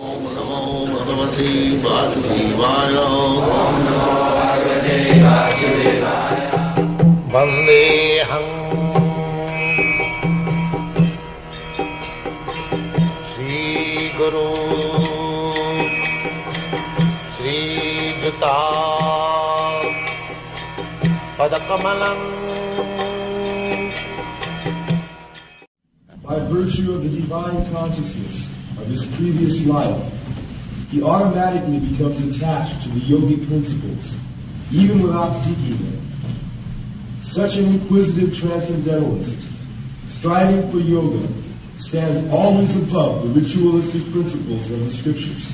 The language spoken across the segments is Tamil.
ॐ नमो भगवते वासुदेवाय वन्देऽहम् श्रीगुरु श्रीयुता पदकमलम् by virtue of the divine consciousness of his previous life, he automatically becomes attached to the yogic principles, even without seeking them. Such an inquisitive transcendentalist, striving for yoga, stands always above the ritualistic principles of the scriptures.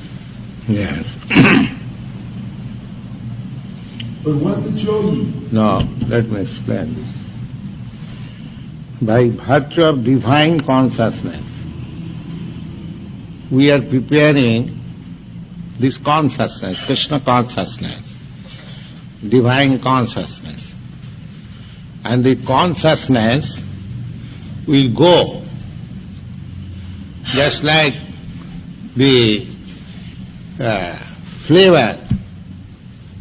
Yes. But what the yogi No, let me explain this. By virtue of divine consciousness, we are preparing this consciousness, Krishna consciousness, divine consciousness. And the consciousness will go just like the uh, flavor,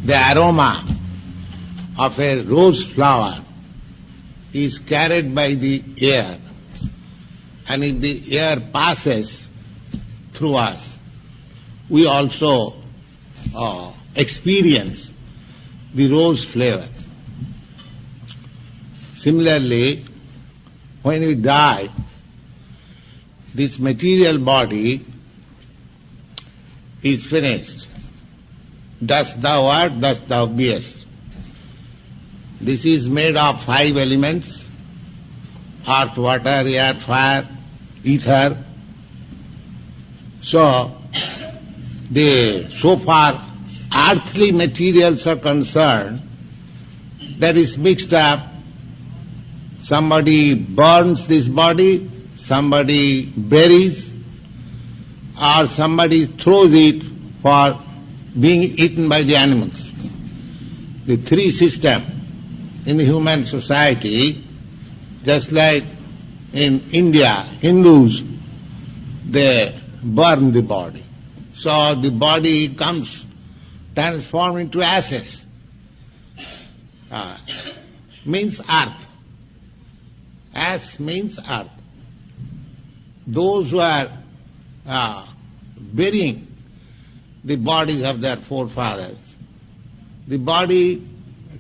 the aroma of a rose flower is carried by the air. And if the air passes through us, we also uh, experience the rose flavor. Similarly, when we die, this material body is finished. Dust thou art, dust thou beest. This is made of five elements earth, water, air, fire, ether. So, the so far earthly materials are concerned, that is mixed up. Somebody burns this body, somebody buries, or somebody throws it for being eaten by the animals. The three system in the human society, just like in India, Hindus, they burn the body. So the body comes transformed into ashes. Uh, means earth. Ash means earth. Those who are uh, burying the bodies of their forefathers, the body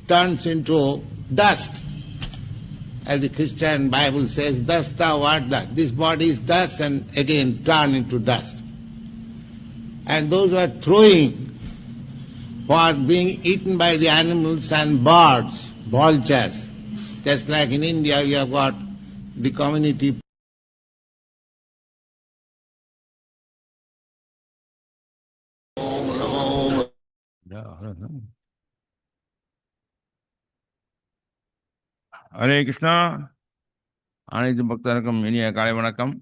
turns into dust. As the Christian Bible says, dust thou art dust. This body is dust and again turned into dust. And those who are throwing for being eaten by the animals and birds, vultures, just like in India we have got the community Hare Krishna. அனைத்து பக்தருக்கும் இனிய காலை வணக்கம்.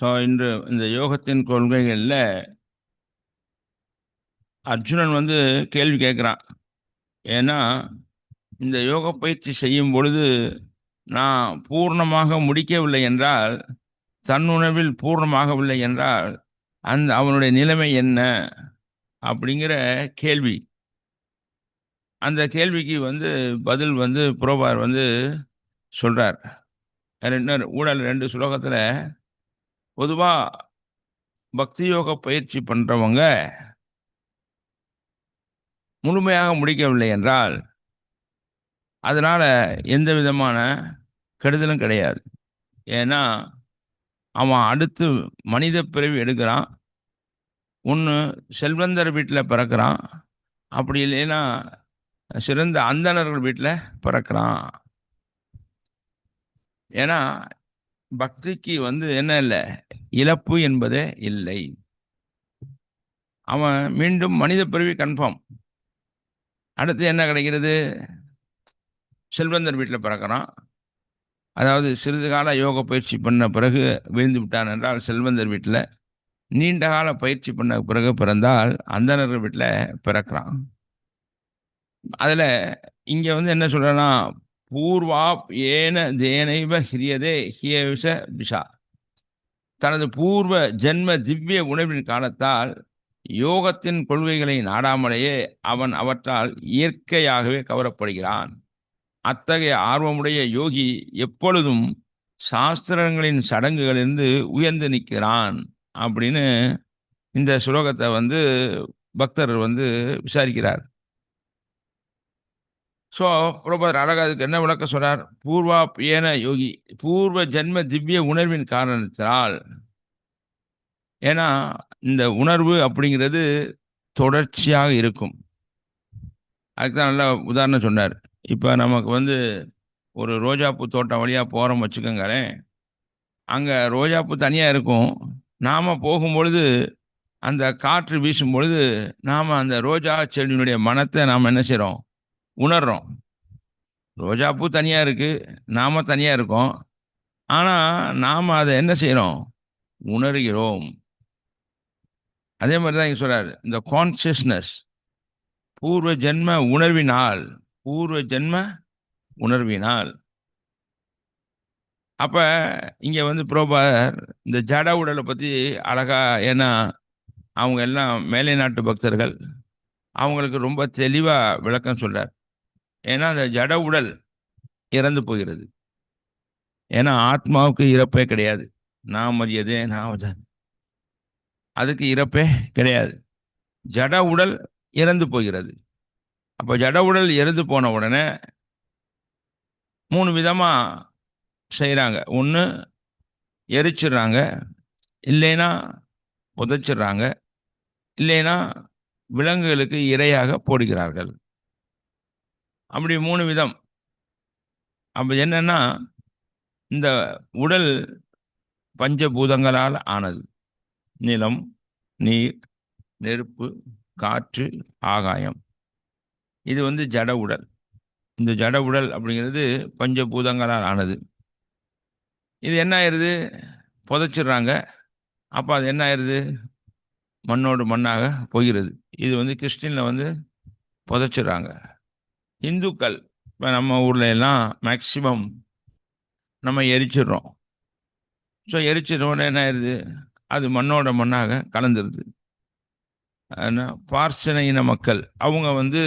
ஸோ இன்று இந்த யோகத்தின் கொள்கைகளில் அர்ஜுனன் வந்து கேள்வி கேட்குறான். ஏன்னா இந்த யோக பயிற்சி செய்யும் பொழுது நான் பூர்ணமாக முடிக்கவில்லை என்றால் தன்னுணவில் பூர்ணமாகவில்லை என்றால் அந்த அவனுடைய நிலைமை என்ன? அப்படிங்கிற கேள்வி. அந்த கேள்விக்கு வந்து பதில் வந்து புரோபார் வந்து சொல்கிறார் ரெண்டு ஊழல் ரெண்டு ஸ்லோகத்தில் பொதுவாக பக்தி யோக பயிற்சி பண்ணுறவங்க முழுமையாக முடிக்கவில்லை என்றால் அதனால் எந்த விதமான கெடுதலும் கிடையாது. ஏன்னா அவன் அடுத்து மனித பிறவி எடுக்கிறான். ஒன்று செல்வந்தர் வீட்டில் பிறக்கிறான். அப்படி இல்லைன்னா சிறந்த அந்தணர்கள் வீட்டில் பிறக்கிறான். ஏன்னா பக்திக்கு வந்து என்ன இல்லை? இழப்பு என்பதே இல்லை. அவன் மீண்டும் மனித பிறவி கன்ஃபார்ம் அடுத்து என்ன கிடைக்கிறது? செல்வந்தர் வீட்டில் பிறக்கிறான். அதாவது சிறிது கால யோக பயிற்சி பண்ண பிறகு விழுந்து விட்டான் என்றால் செல்வந்தர் வீட்டில் நீண்ட கால பயிற்சி பண்ண பிறகு பிறந்தால் அந்தணர்கள் வீட்டில் பிறக்கிறான். அதில் இங்கே வந்து என்ன சொல்கிறேன்னா பூர்வா ஏன தேனைவ ஹிரியதே ஹியவிஷ விஷா. தனது பூர்வ ஜென்ம திவ்ய உணவின் காலத்தால் யோகத்தின் கொள்கைகளை நாடாமலேயே அவன் அவற்றால் இயற்கையாகவே கவரப்படுகிறான். அத்தகைய ஆர்வமுடைய யோகி எப்பொழுதும் சாஸ்திரங்களின் சடங்குகளிலிருந்து உயர்ந்து நிற்கிறான் அப்படின்னு இந்த ஸ்லோகத்தை வந்து பக்தர் வந்து விசாரிக்கிறார். ஸோ பிரபர் அழகா அதுக்கு என்ன விளக்கம் சொல்றார் பூர்வா ஏன யோகி. பூர்வ ஜென்ம திவ்ய உணர்வின் காரணத்தினால். ஏன்னா இந்த உணர்வு அப்படிங்கிறது தொடர்ச்சியாக இருக்கும். அதுக்கு தான் நல்ல உதாரணம் சொன்னார். இப்போ நமக்கு வந்து ஒரு ரோஜாப்பூ தோட்டம் வழியாக போகிறோம் வச்சுக்கோங்களேன். அங்கே ரோஜாப்பூ தனியாக இருக்கும். நாம் போகும்பொழுது அந்த காற்று வீசும் பொழுது நாம் அந்த ரோஜா செடியினுடைய மனத்தை நாம் என்ன செய்கிறோம் உணர்றோம். ரோஜாப்பூ தனியாக இருக்குது நாம் தனியாக இருக்கோம். ஆனால் நாம் அதை என்ன செய்கிறோம் உணர்கிறோம். அதே மாதிரி தான் இங்கே சொல்கிறார் இந்த கான்சியஸ்னஸ் பூர்வ ஜென்ம உணர்வினால் பூர்வ ஜென்ம உணர்வினால். அப்போ இங்கே வந்து புரோபார் இந்த ஜட உடலை பற்றி அழகாக ஏன்னா அவங்க எல்லாம் மேலை நாட்டு பக்தர்கள் அவங்களுக்கு ரொம்ப தெளிவாக விளக்கம் சொல்கிறார் ஏன்னா அந்த ஜட உடல் இறந்து போகிறது. ஏன்னா ஆத்மாவுக்கு இறப்பே கிடையாது. நான் மரியதே நான் அதுக்கு இறப்பே கிடையாது. ஜட உடல் இறந்து போகிறது. அப்போ ஜட உடல் இறந்து போன உடனே மூணு விதமாக செய்கிறாங்க ஒன்று எரிச்சிடுறாங்க. இல்லைன்னா புதைச்சிடுறாங்க. இல்லைன்னா விலங்குகளுக்கு இரையாக போடுகிறார்கள். அப்படி மூணு விதம். அப்போ என்னன்னா இந்த உடல் பஞ்சபூதங்களால் ஆனது. நிலம் நீர் நெருப்பு காற்று ஆகாயம். இது வந்து ஜட உடல். இந்த ஜட உடல் அப்படிங்கிறது பஞ்சபூதங்களால் ஆனது. இது என்ன ஆயிடுது புதைச்சிடுறாங்க. அப்போ அது என்ன ஆயிடுது மண்ணோடு மண்ணாக போகிறது. இது வந்து கிறிஸ்டினில் வந்து புதைச்சிடுறாங்க. இந்துக்கள் இப்போ நம்ம ஊர்ல எல்லாம் மேக்சிமம் நம்ம எரிச்சிடுறோம். ஸோ எரிச்சிடோடனே என்ன ஆயிடுது அது மண்ணோட மண்ணாக கலந்துருது. பார்சன இன மக்கள் அவங்க வந்து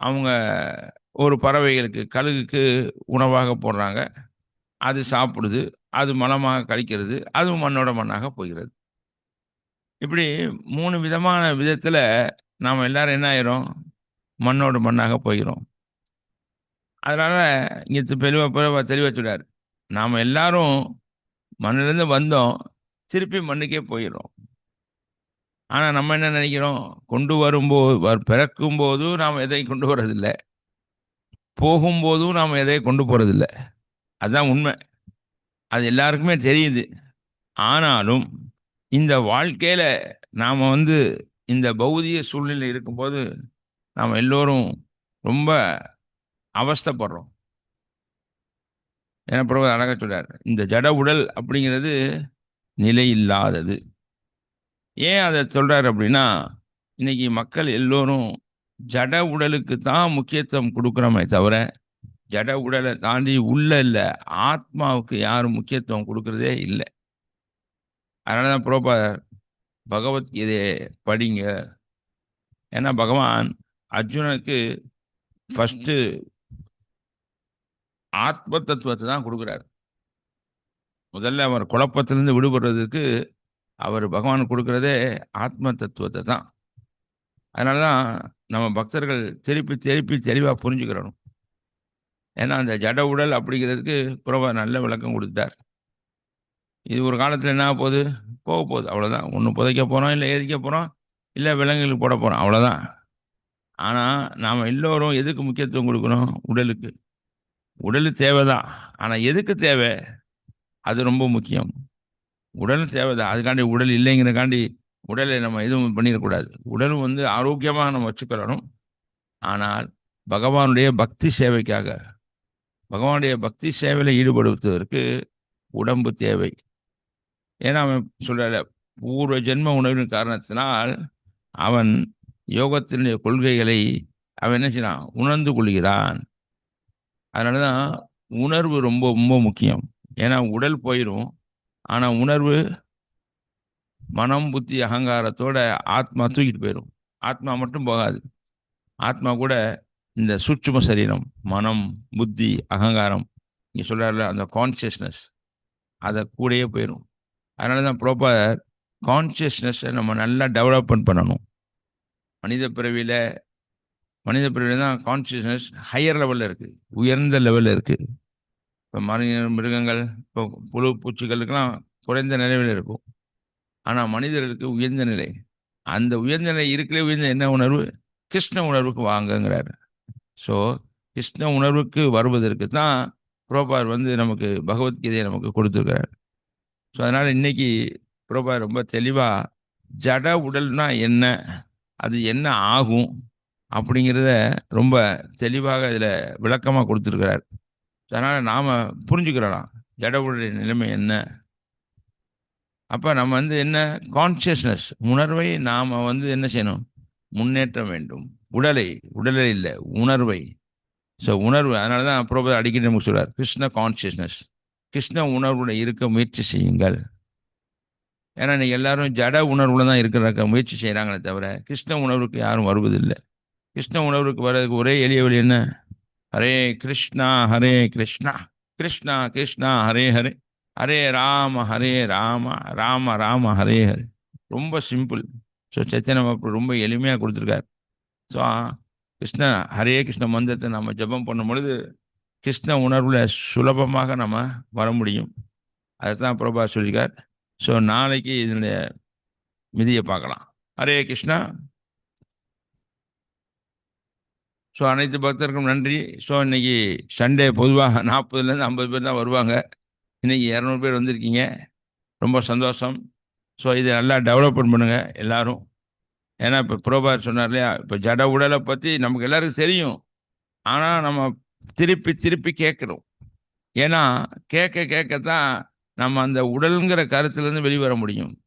அவங்க ஒரு பறவைகளுக்கு கழுகுக்கு உணவாக போடுறாங்க. அது சாப்பிடுது அது மலமாக கழிக்கிறது அதுவும் மண்ணோட மண்ணாக போகிறது. இப்படி மூணு விதமான விதத்தில் நாம் எல்லாரும் என்ன ஆயிரும்? மண்ணோட மண்ணாக போகிறோம். அதனால் இங்கே தெளிவாக தெளிவாக தெளிவாக சொல்றார். நாம் எல்லாரும் மண்ணிலேருந்து வந்தோம் திருப்பி மண்ணுக்கே போயிடும் ஆனால் நம்ம என்ன நினைக்கிறோம்? கொண்டு வரும்போது பிறக்கும் பிறக்கும்போதும் நாம் எதை கொண்டு வரதில்லை. போகும்போதும் நாம் எதையும் கொண்டு போகிறதில்ல அதுதான் உண்மை. அது எல்லாருக்குமே தெரியுது. ஆனாலும் இந்த வாழ்க்கையில் நாம் வந்து இந்த பௌதிக சூழ்நிலை இருக்கும்போது நாம் எல்லோரும் ரொம்ப அவஸ்தைப்படுறோம். ஏன்னா பிரபு அழகாக சொல்கிறார் இந்த ஜட உடல் அப்படிங்கிறது நிலை இல்லாதது. ஏன் அதை சொல்கிறார் அப்படின்னா இன்றைக்கி மக்கள் எல்லோரும் ஜட உடலுக்கு தான் முக்கியத்துவம் கொடுக்குறோமே தவிர ஜட உடலை தாண்டி உள்ள இல்லை ஆத்மாவுக்கு யாரும் முக்கியத்துவம் கொடுக்கறதே இல்லை. அதனால தான் புரோபா பகவத்கீதையை படிங்க. ஏன்னா பகவான் அர்ஜுனனுக்கு ஃபஸ்ட்டு ஆத்ம தத்துவத்தை தான் கொடுக்குறாரு. முதல்ல அவர் குழப்பத்திலிருந்து விடுபடுறதுக்கு அவர் பகவான் கொடுக்கறதே ஆத்ம தத்துவத்தை தான். அதனால தான் நம்ம பக்தர்கள் திருப்பி திருப்பி தெளிவாக புரிஞ்சுக்கிறணும். ஏன்னா அந்த ஜட உடல் அப்படிங்கிறதுக்கு புறவா நல்ல விளக்கம் கொடுத்தார் இது ஒரு காலத்தில் என்ன போகுது போக போகுது அவ்வளோதான் ஒன்று புதைக்க போகிறோம் இல்லை எதிக்க போகிறோம் இல்லை விலங்குகளுக்கு போட போகிறோம் அவ்வளோதான் ஆனால் நாம் எல்லோரும் எதுக்கு முக்கியத்துவம் கொடுக்கணும்? உடலுக்கு. உடல் தேவைதான். ஆனால் எதுக்கு தேவை? அது ரொம்ப முக்கியம். உடல் தேவைதான். அதுக்காண்டி உடல் இல்லைங்கிறக்காண்டி உடலை நம்ம எதுவும் பண்ணிடக்கூடாது. உடலும் வந்து ஆரோக்கியமாக நம்ம வச்சுக்கிறணும் ஆனால் பகவானுடைய பக்தி சேவைக்காக பகவானுடைய பக்தி சேவையில் ஈடுபடுத்துவதற்கு உடம்பு தேவை. ஏன்னா அவன் சொல்கிற பூர்வ ஜென்ம உணவின் காரணத்தினால் அவன் யோகத்தினுடைய கொள்கைகளை அவன் என்ன செய்யறான்? உணர்ந்து கொள்கிறான். அதனால தான் உணர்வு ரொம்ப ரொம்ப முக்கியம். ஏன்னா உடல் போயிடும் ஆனால் உணர்வு மனம் புத்தி அகங்காரத்தோட ஆத்மா தூக்கிட்டு போயிடும் ஆத்மா மட்டும் போகாது. ஆத்மா கூட இந்த சூட்சும சரீரம் மனம் புத்தி அகங்காரம் இங்கே சொல்கிறார்ல அந்த கான்சியஸ்னஸ் அதை கூடயே போயிடும் அதனால தான் ப்ராப்பர் கான்சியஸ்னஸை நம்ம நல்லா டெவலப்மெண்ட் பண்ணணும். மனித பிறவியில் மனித பிறவியில் தான் கான்சியஸ்னஸ் ஹையர் லெவலில் இருக்குது உயர்ந்த லெவலில் இருக்குது இப்போ மனித மிருகங்கள் இப்போ புழு பூச்சிகளுக்கெல்லாம் குறைந்த நிலையில் இருக்கும். ஆனால் மனிதர்களுக்கு உயர்ந்த நிலை அந்த உயர்ந்த நிலை இருக்கலே உயர்ந்த என்ன உணர்வு? கிருஷ்ண உணர்வுக்கு வாங்கங்கிறாரு. ஸோ கிருஷ்ண உணர்வுக்கு வருவதற்கு தான் புரோபார் வந்து நமக்கு பகவத்கீதையை நமக்கு கொடுத்துருக்கிறார். ஸோ அதனால் இன்றைக்கி புரோபார் ரொம்ப தெளிவாக ஜட உடல்னா என்ன? அது என்ன ஆகும் அப்படிங்கிறத ரொம்ப தெளிவாக இதில் விளக்கமாக கொடுத்துருக்கிறார். அதனால் நாம் புரிஞ்சுக்கிறலாம். ஜட உடலின் நிலைமை என்ன? அப்போ நம்ம வந்து என்ன? கான்சியஸ்னஸ் உணர்வை நாம் வந்து என்ன செய்யணும்? முன்னேற்றம் வேண்டும். உடலை உடலை இல்லை உணர்வை. ஸோ உணர்வு அதனால தான் அப்புறம் அடிக்கடி நமக்கு சொல்கிறார் கிருஷ்ண கான்சியஸ்னஸ் கிருஷ்ண உணர்வுடன் இருக்க முயற்சி செய்யுங்கள். ஏன்னா இன்னைக்கு எல்லாரும் ஜட உணர்வுல தான் இருக்கிற முயற்சி செய்கிறாங்களே தவிர கிருஷ்ண உணர்வுக்கு யாரும் வருவதில்லை. கிருஷ்ண உணர்வுக்கு வர்றதுக்கு ஒரே எளிய வழி என்ன? ஹரே கிருஷ்ணா ஹரே கிருஷ்ணா. கிருஷ்ணா கிருஷ்ணா ஹரே ஹரே. ஹரே ராம ஹரே ராம. ராம ராம ஹரே ஹரே. ரொம்ப சிம்பிள். ஸோ சைத்தன்ய ரொம்ப எளிமையாக கொடுத்துருக்காரு. ஸோ கிருஷ்ண ஹரே கிருஷ்ண மந்திரத்தை நம்ம ஜெபம் பண்ணும் பொழுது கிருஷ்ண உணர்வில் சுலபமாக நம்ம வர முடியும். அதை தான் பிரபா சொல்லியிருக்கார். ஸோ நாளைக்கு இதனுடைய மிதியை பார்க்கலாம். ஹரே கிருஷ்ணா. ஸோ அனைத்து பக்தருக்கும் நன்றி. ஸோ இன்னைக்கு சண்டே பொதுவாக நாற்பதுலேருந்து ஐம்பது பேர் தான் வருவாங்க. இன்னைக்கு இரநூறு பேர் வந்திருக்கீங்க. ரொம்ப சந்தோஷம். ஸோ இதை நல்லா டெவலப்மெண்ட் பண்ணுங்கள் எல்லாரும். ஏன்னா இப்போ புரோபார் சொன்னார் இல்லையா இப்போ ஜட உடலை பற்றி நமக்கு எல்லாருக்கும் தெரியும். ஆனால் நம்ம திருப்பி திருப்பி கேட்குறோம். ஏன்னா கேட்க கேட்க தான் நம்ம அந்த உடலுங்கிற கருத்துலேருந்து வெளிவர முடியும்.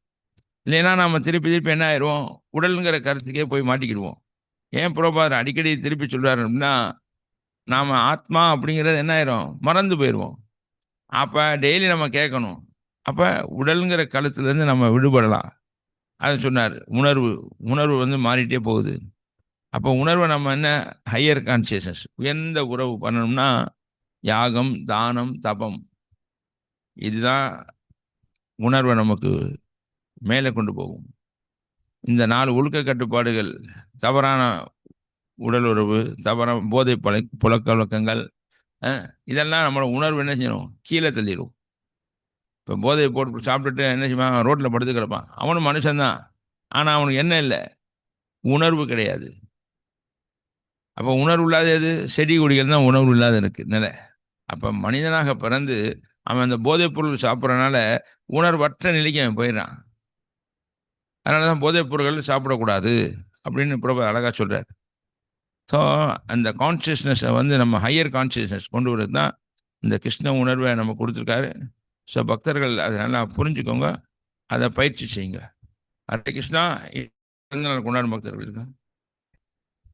இல்லைன்னா நம்ம திருப்பி திருப்பி என்ன ஆயிடுவோம்? உடலுங்கிற கருத்துக்கே போய் மாட்டிக்கிடுவோம். ஏன் புரோபார் அடிக்கடி திருப்பி சொல்கிறார் அப்படின்னா நாம் ஆத்மா அப்படிங்கிறது என்ன ஆயிரும்? மறந்து போயிடுவோம். அப்போ டெய்லி நம்ம கேட்கணும். அப்போ உடலுங்கிற கழுத்துலேருந்து நம்ம விடுபடலாம். அது சொன்னார். உணர்வு உணர்வு வந்து மாறிட்டே போகுது. அப்போ உணர்வை நம்ம என்ன? ஹையர் கான்சியஸ்னஸ் உயர்ந்த உறவு பண்ணணும்னா யாகம் தானம் தபம் இதுதான் உணர்வை நமக்கு மேலே கொண்டு போகும். இந்த நாலு ஒழுக்க கட்டுப்பாடுகள் தவறான உடல் உறவு தவறான போதை பழ புழக்க வழக்கங்கள் இதெல்லாம் நம்மளோட உணர்வு என்ன செய்யணும் கீழே தள்ளிடும் இப்போ போதையை போட்டு சாப்பிட்டுட்டு என்ன செய்வான்? ரோட்டில் படுத்து கிடப்பான். அவனும் மனுஷன்தான். ஆனால் அவனுக்கு என்ன இல்லை. உணர்வு கிடையாது. அப்போ உணர்வு இல்லாத எது செடி கொடிகள் தான் உணர்வு இல்லாத இருக்குது நிலை. அப்போ மனிதனாக பிறந்து அவன் அந்த போதைப் பொருள் சாப்பிட்றனால உணர்வற்ற நிலைக்கு அவன் போயிடுறான். அதனால தான் போதைப்பொருட்கள் சாப்பிடக்கூடாது அப்படின்னு பிரபு அழகாக சொல்கிறார் ஸோ அந்த கான்சியஸ்னஸை வந்து நம்ம ஹையர் கான்சியஸ்னஸ் கொண்டு வரது தான் இந்த கிருஷ்ண உணர்வை நம்ம கொடுத்துருக்காரு. ஸோ பக்தர்கள் அதை நல்லா புரிஞ்சுக்கோங்க. அதை பயிற்சி செய்யுங்க. ஹரே கிருஷ்ணா. பிறந்தநாள் கொண்டாடும் பக்தர்கள் இருக்கா